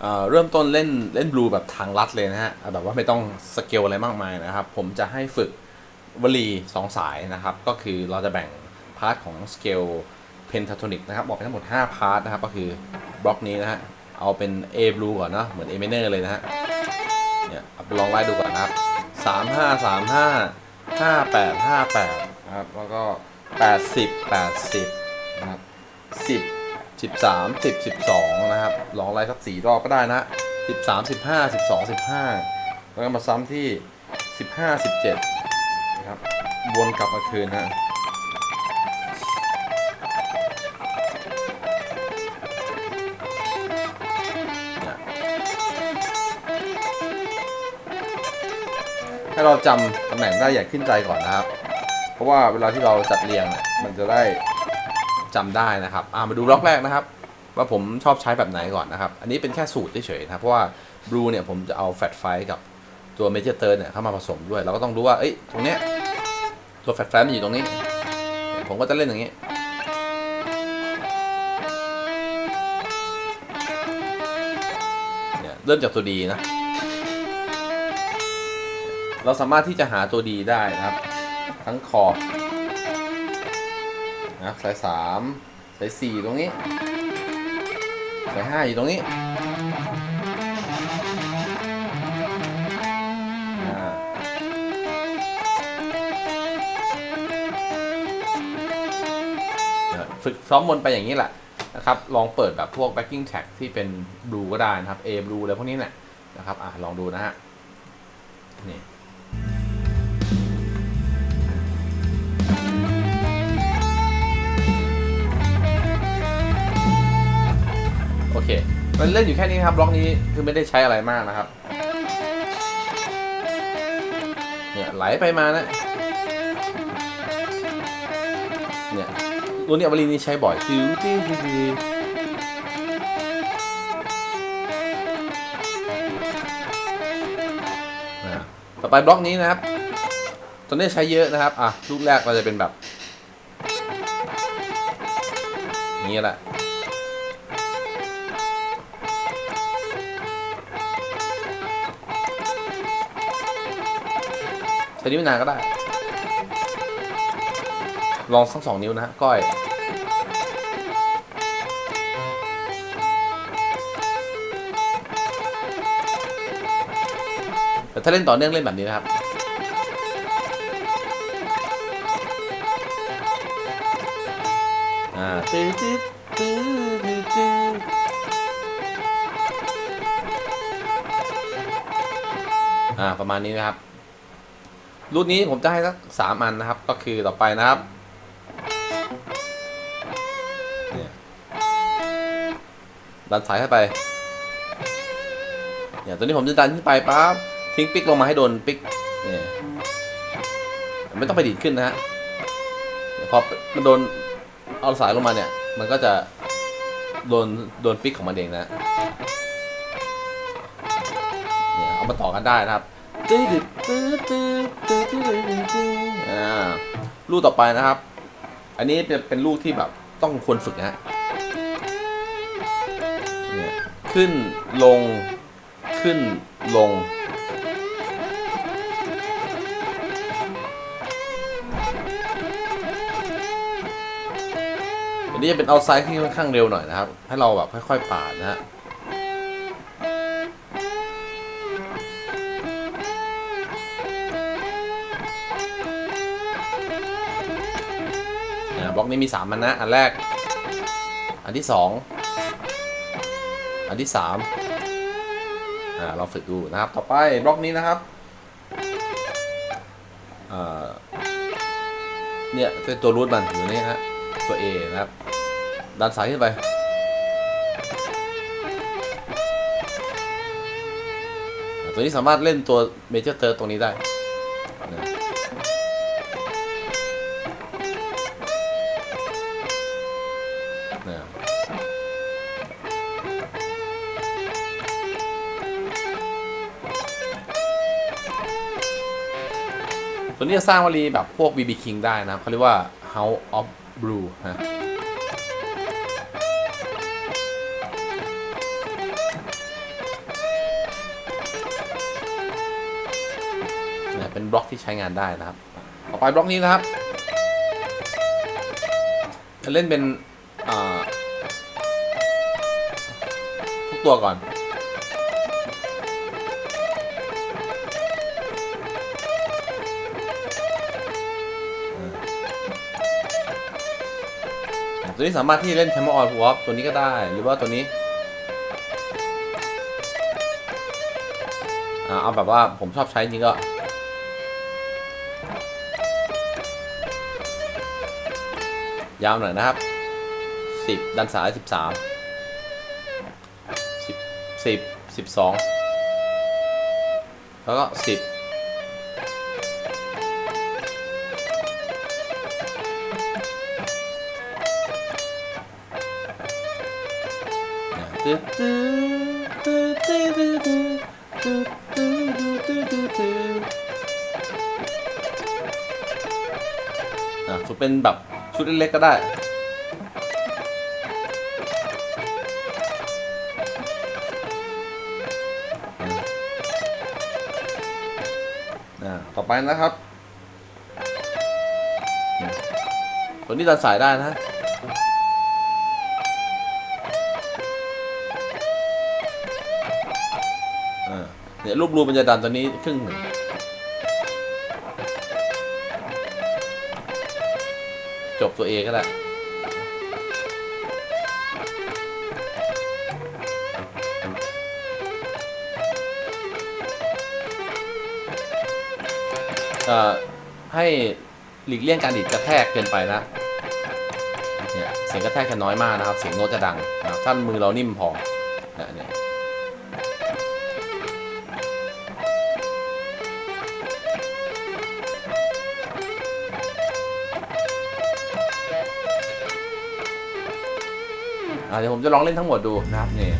เเริ่มต้นเล่นเล่นบลูแบบทางลัดเลยนะฮะแบบว่าไม่ต้องสเกลอะไรมากมายนะครับ ผมจะให้ฝึกวลีสองสายนะครับ ก็คือเราจะแบ่งพาร์ทของสเกลเพนท a โทนิกนะครับออกเป็นทั้งหมด 5 พาร์ทนะครับ ก็คือบล็อกนี้นะฮะเอาเป็น A blue ก่อนเนาะเหมือน A minor เลยนะฮะเนี่ยเอาไปลองไล่ดูก่อนนะครับ 3 5 3 5 5 8 5 8นะครับแล้วก็ 80 80นะครับ10 13 10 12 นะครับ ลองไล่สักสี่รอบก็ได้นะ13 15 12 15แล้วก็มาซ้ำที่15 17นะครับ วนกลับมาคืนนะให้เราจำตำแหน่งได้อย่างขึ้นใจก่อนนะครับ เพราะว่าเวลาที่เราจัดเรียงเนี่ยมันจะได้จำได้นะครับ อ่ามาดูล็อกแรกนะครับ ว่าผมชอบใช้แบบไหนก่อนนะครับ อันนี้เป็นแค่สูตรเฉยๆนะเพราะว่าบลูเนี่ยผมจะเอาแฟตไฟกับตัวเมเจอร์เตอร์เนี่ยเข้ามาผสมด้วย เราก็ต้องรู้ว่าเอ้ยตรงเนี้ยตัวแฟตไฟมันอยู่ตรงนี้ ผมก็จะเล่นอย่างนี้เนี่ยเริ่มจากตัวดีนะ เราสามารถที่จะหาตัวดีได้นะครับ ทั้งขอบนะสายสามสายสี่ตรงนี้ สายห้าอยู่ตรงนี้เนี่ยฝึกซ้อมวนไปอย่างนี้แหละนะครับ ลองเปิดแบบพวก backing track ที่เป็น blue ก็ได้นะครับ A blue อะไรพวกนี้เนี่ยนะครับ อะ ลองดูนะฮะ นี่ เคมันเล่นอยู่แค่นี้ครับบล็อกนี้คือไม่ได้ใช้อะไรมากนะครับ เนี่ยไหลไปมานะ เนี่ยตัวนี้วลีนี้ใช้บ่อยติวติวติวติวอ่าต่อไปบล็อกนี้นะครับตัวนี้ใช้เยอะนะครับ อะ ลูกแรกเราจะเป็นแบบ นี้แหละ ใช้นิ้วนางก็ได้ ลองสักสองนิ้วนะก้อยแต่ถ้าเล่นต่อเนื่องเล่นแบบนี้นะครับ อ่าตื้อตื้อตื้อตื้อตื้ออ่า ประมาณนี้นะครับ รุ่นนี้ผมจะให้สักสามอันนะครับ ก็คือต่อไปนะครับเนี่ยดันสายเข้าไปเนี่ยตัวนี้ผมจะดันขึ้นไปปั๊บทิ้งปิกลงมาให้โดนปิกเนี่ยไม่ต้องไปดีดขึ้นนะฮะพอมันโดนเอาสายลงมาเนี่ย มันก็จะโดนโดนปิกของมันเองนะเนี่ยเอามาต่อกันได้นะครับ ตื้อตื้อตื้อตื้อตื้อตื้อตื้ออ่าลูกต่อไปนะครับ อันนี้เป็นเป็นลูกที่แบบต้องควรฝึกนะฮะเนี่ยขึ้นลงขึ้นลง อันนี้จะเป็นเอาไซด์ที่ค่อนข้างเร็วหน่อยนะครับ ให้เราแบบค่อยๆปาดนะฮะ บล็อกนี้มีสามอันนะ อันแรก อันที่สองอันที่สามอ่าเราฝึกดูนะครับ ต่อไปบล็อกนี้นะครับเนี่ยเป็นตัวรูทมันอยู่นี่ฮะตัว A นะครับ ดันสายขึ้นไป ตัวนี้สามารถเล่นตัวเมเจอร์เตอร์ตรงนี้ได้ นี้จะสร้างวลีแบบพวก BB King ได้นะเขาเรียกว่า House of Blue นะเป็นบล็อกที่ใช้งานได้นะครับ ต่อไปบล็อกนี้นะครับจะเล่นเป็นทุกตัวก่อน ตัวนี้สามารถที่เล่น Camera on Walk ตัวนี้ก็ได้ หรือว่าตัวนี้อ่าเอาแบบว่าผมชอบใช้จริงก็ยาวหน่อยนะครับ 10 ด้านซ้าย 13 10 10 12 แล้วก็ 10 ตึ๊ดตึ๊ดตึ๊ดตึ๊ดตึ๊ดตึ๊ดตึ๊ดตึ๊ดตึ๊ดตึ๊ดอะฝึกเป็นแบบชุดเล็กๆก็ได้อะต่อไปนะครับ ตัวนี้ตัดสายได้นะ เนี่ยรูปรูปมันจะดันตัวนี้ครึ่งหนึ่งจบตัว A ก็ได้ให้หลีกเลี่ยงการดีดกระแทกเกินไปนะเนี่ยเสียงกระแทกจะน้อยมากนะครับ เสียงโน้ตจะดังนะครับถ้ามือเรานิ่มพอเนี่ย เดี๋ยวผมจะลองเล่นทั้งหมดดูนะครับนี่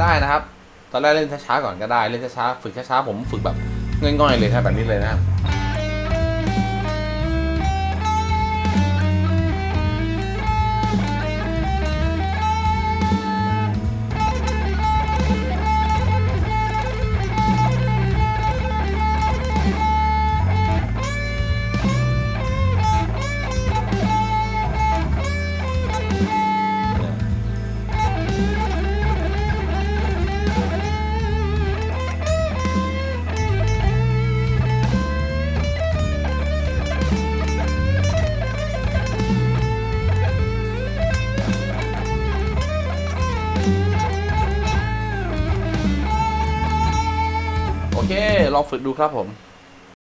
ได้นะครับ ตอนแรกเล่นช้าๆก่อนก็ได้ เล่นช้าๆ ฝึกช้าๆ ผมฝึกแบบง่อยๆ เลยครับแบบนี้เลยนะครับ ลองฝึกดูครับผม